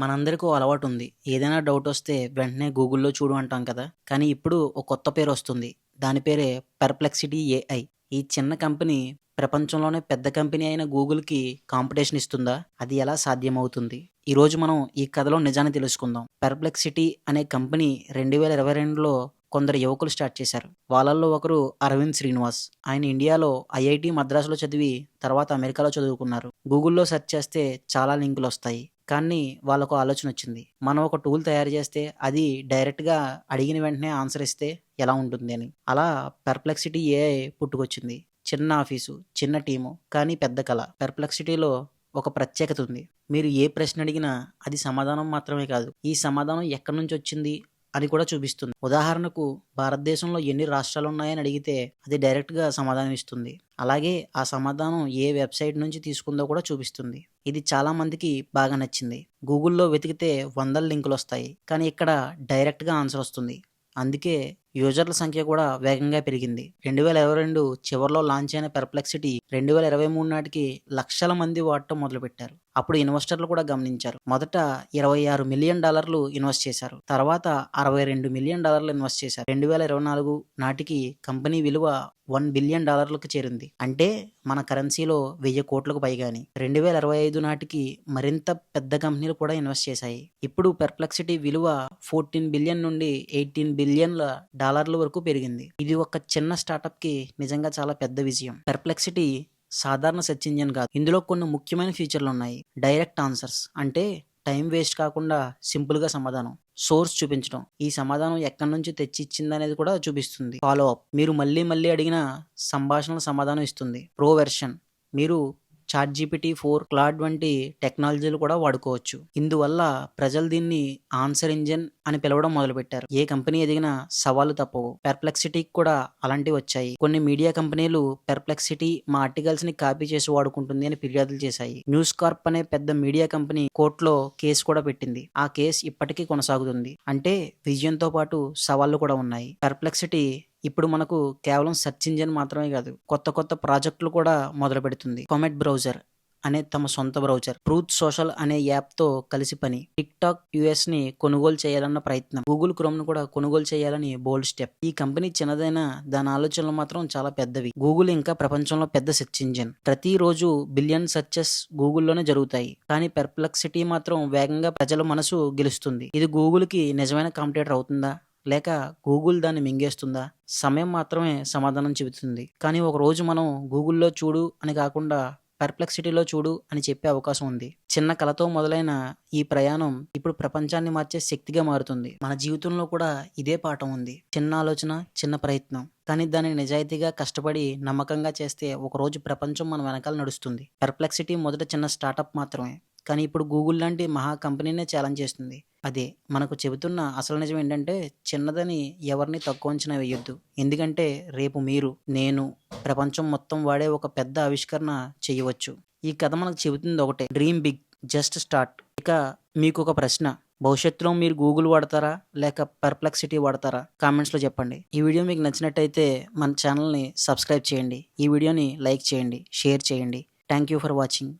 మనందరికీ అలవాటు ఉంది. ఏదైనా డౌట్ వస్తే వెంటనే గూగుల్‌లో చూడు అంటాం కదా! కానీ ఇప్పుడు ఒక కొత్త పేరు వస్తుంది. దాని పేరే పెర్‌ప్లెక్సిటీ ఏఐ. ఈ చిన్న కంపెనీ ప్రపంచంలోనే పెద్ద కంపెనీ అయిన గూగుల్‌కి కాంపిటీషన్ ఇస్తుందా? అది ఎలా సాధ్యమవుతుంది? ఈరోజు మనం ఈ కథలో నిజాన్ని తెలుసుకుందాం. పెర్‌ప్లెక్సిటీ అనే కంపెనీ 2022లో కొందరు యువకులు స్టార్ట్ చేశారు. వాళ్ళల్లో ఒకరు అరవింద్ శ్రీనివాస్. ఆయన ఇండియాలో ఐఐటి మద్రాసులో చదివి తర్వాత అమెరికాలో చదువుకున్నారు. గూగుల్‌లో సెర్చ్ చేస్తే చాలా లింకులు వస్తాయి కానీ వాళ్ళకు ఆలోచన వచ్చింది మనం ఒక టూల్ తయారు చేస్తే అది డైరెక్ట్‌గా అడిగిన వెంటనే ఆన్సర్ ఇస్తే ఎలా ఉంటుంది అని. అలా పెర్‌ప్లెక్సిటీ ఏఐ పుట్టుకొచ్చింది. చిన్న ఆఫీసు, చిన్న టీము, కానీ పెద్ద కళ పెర్‌ప్లెక్సిటీలో ఒక ప్రత్యేకత ఉంది. మీరు ఏ ప్రశ్న అడిగినా అది సమాధానం మాత్రమే కాదు, ఈ సమాధానం ఎక్కడి నుంచి వచ్చింది అని కూడా చూపిస్తుంది. ఉదాహరణకు భారతదేశంలో ఎన్ని రాష్ట్రాలు ఉన్నాయని అడిగితే అది డైరెక్ట్‌గా సమాధానం ఇస్తుంది. అలాగే ఆ సమాధానం ఏ వెబ్‌సైట్ నుంచి తీసుకుందో కూడా చూపిస్తుంది. ఇది చాలా మందికి బాగా నచ్చింది. గూగుల్‌లో వెతికితే వందల లింకులు వస్తాయి కానీ ఇక్కడ డైరెక్ట్‌గా ఆన్సర్ వస్తుంది. అందుకే యూజర్ల సంఖ్య కూడా వేగంగా పెరిగింది. 2022 చివర్లో లాంచ్ అయిన పెర్‌ప్లెక్సిటీ 2023 నాటికి లక్షల మంది వాడటం మొదలుపెట్టారు. అప్పుడు ఇన్వెస్టర్లు కూడా గమనించారు. మొదట ఇరవై ఆరు మిలియన్ డాలర్లు ఇన్వెస్ట్ చేశారు. తర్వాత $62,000,000,000 ఇన్వెస్ట్ చేశారు. 2024 నాటికి కంపెనీ విలువ వన్ బిలియన్ డాలర్లకు చేరింది. అంటే మన కరెన్సీలో వెయ్యి కోట్లకు పైగాని. 2025 నాటికి మరింత పెద్ద కంపెనీలు కూడా ఇన్వెస్ట్ చేశాయి. ఇప్పుడు పెర్‌ప్లెక్సిటీ విలువ ఫోర్టీన్ బిలియన్ నుండి ఎయిటీన్ బిలియన్ల డాలర్ల వరకు పెరిగింది. ఇది ఒక చిన్న స్టార్టప్‌కి నిజంగా చాలా పెద్ద విజయం. పెర్‌ప్లెక్సిటీ సాధారణ సెర్చ్ ఇంజిన్ కాదు. ఇందులో కొన్ని ముఖ్యమైన ఫీచర్లు ఉన్నాయి డైరెక్ట్ ఆన్సర్స్ అంటే టైం వేస్ట్ కాకుండా సింపుల్‌గా సమాధానం. సోర్స్ చూపించడం. ఈ సమాధానం ఎక్కడి నుంచి తెచ్చి ఇచ్చిందనేది కూడా చూపిస్తుంది. Follow up. మీరు మళ్ళీ మళ్ళీ అడిగిన సంభాషణల సమాధానం ఇస్తుంది. Pro version. మీరు చాట్‌జీపీటీ 4, క్లాడ్ వంటి టెక్నాలజీలు కూడా వాడుకోవచ్చు. ఇందువల్ల ప్రజలు దీన్ని ఆన్సర్ ఇంజిన్ అని పిలవడం మొదలుపెట్టారు. ఏ కంపెనీ ఎదిగినా సవాలు తప్పవు. పెర్‌ప్లెక్సిటీకి కూడా అలాంటివి వచ్చాయి. కొన్ని మీడియా కంపెనీలు పెర్‌ప్లెక్సిటీ మా ఆర్టికల్స్‌ని కాపీ చేసి వాడుకుంటుంది అని ఫిర్యాదులు చేశాయి. న్యూస్ కార్ప్ అనే పెద్ద మీడియా కంపెనీ కోర్టులో కేసు కూడా పెట్టింది. ఆ కేసు ఇప్పటికీ కొనసాగుతుంది. అంటే విజయంతో పాటు సవాళ్ళు కూడా ఉన్నాయి. పెర్‌ప్లెక్సిటీ ఇప్పుడు మనకు కేవలం సెర్చ్ ఇంజిన్ మాత్రమే కాదు, కొత్త కొత్త ప్రాజెక్టులు కూడా మొదలుపెడుతుంది. కొమెట్ బ్రౌజర్ అనే తమ సొంత బ్రౌజర్, ట్రూత్ సోషల్ అనే యాప్‌తో కలిసి పని, టిక్ టాక్ యూఎస్‌ని కొనుగోలు చేయాలన్న ప్రయత్నం, గూగుల్ క్రోమ్‌ను కూడా కొనుగోలు చేయాలని బోల్డ్ స్టెప్. ఈ కంపెనీ చిన్నదైనా దాని ఆలోచనలు మాత్రం చాలా పెద్దవి. గూగుల్ ఇంకా ప్రపంచంలో పెద్ద సెర్చ్ ఇంజిన్. ప్రతిరోజు బిలియన్ సెర్చెస్ గూగుల్‌లోనే జరుగుతాయి. కానీ పెర్‌ప్లెక్సిటీ మాత్రం వేగంగా ప్రజల మనసు గెలుస్తుంది. ఇది గూగుల్‌కి నిజమైన కాంపిటేటర్ అవుతుందా? లేక గూగుల్ దాన్ని మింగేస్తుందా? సమయం మాత్రమే సమాధానం చెబుతుంది. కానీ ఒకరోజు మనం గూగుల్‌లో చూడు అని కాకుండా పెర్‌ప్లెక్సిటీలో చూడు అని చెప్పే అవకాశం ఉంది. చిన్న కలతో మొదలైన ఈ ప్రయాణం ఇప్పుడు ప్రపంచాన్ని మార్చే శక్తిగా మారుతుంది. మన జీవితంలో కూడా ఇదే పాఠం ఉంది. చిన్న ఆలోచన, చిన్న ప్రయత్నం. కానీ దాన్ని నిజాయితీగా కష్టపడి నమ్మకంగా చేస్తే ఒకరోజు ప్రపంచం మన వెనకాల నడుస్తుంది. పెర్‌ప్లెక్సిటీ మొదట చిన్న స్టార్టప్ మాత్రమే. కానీ ఇప్పుడు గూగుల్ లాంటి మహా కంపెనీనే ఛాలెంజ్ చేస్తుంది. అదే మనకు చెబుతున్న అసలు నిజం ఏంటంటే చిన్నదని ఎవరిని తక్కువ అంచనా వేయొద్దు. ఎందుకంటే రేపు మీరు, నేను, ప్రపంచం మొత్తం వాడే ఒక పెద్ద ఆవిష్కరణ చేయవచ్చు. ఈ కథ మనకు చెబుతుంది ఒకటే డ్రీమ్ బిగ్, జస్ట్ స్టార్ట్. ఇక ఒక ప్రశ్న. భవిష్యత్తులో మీరు గూగుల్ వాడతారా? లేక పెర్‌ప్లెక్సిటీ వాడతారా? కామెంట్స్‌లో చెప్పండి. ఈ వీడియో మీకు నచ్చినట్టయితే మన ఛానల్‌ని సబ్స్క్రైబ్ చేయండి. ఈ వీడియోని లైక్ చేయండి, షేర్ చేయండి. Thank you for watching.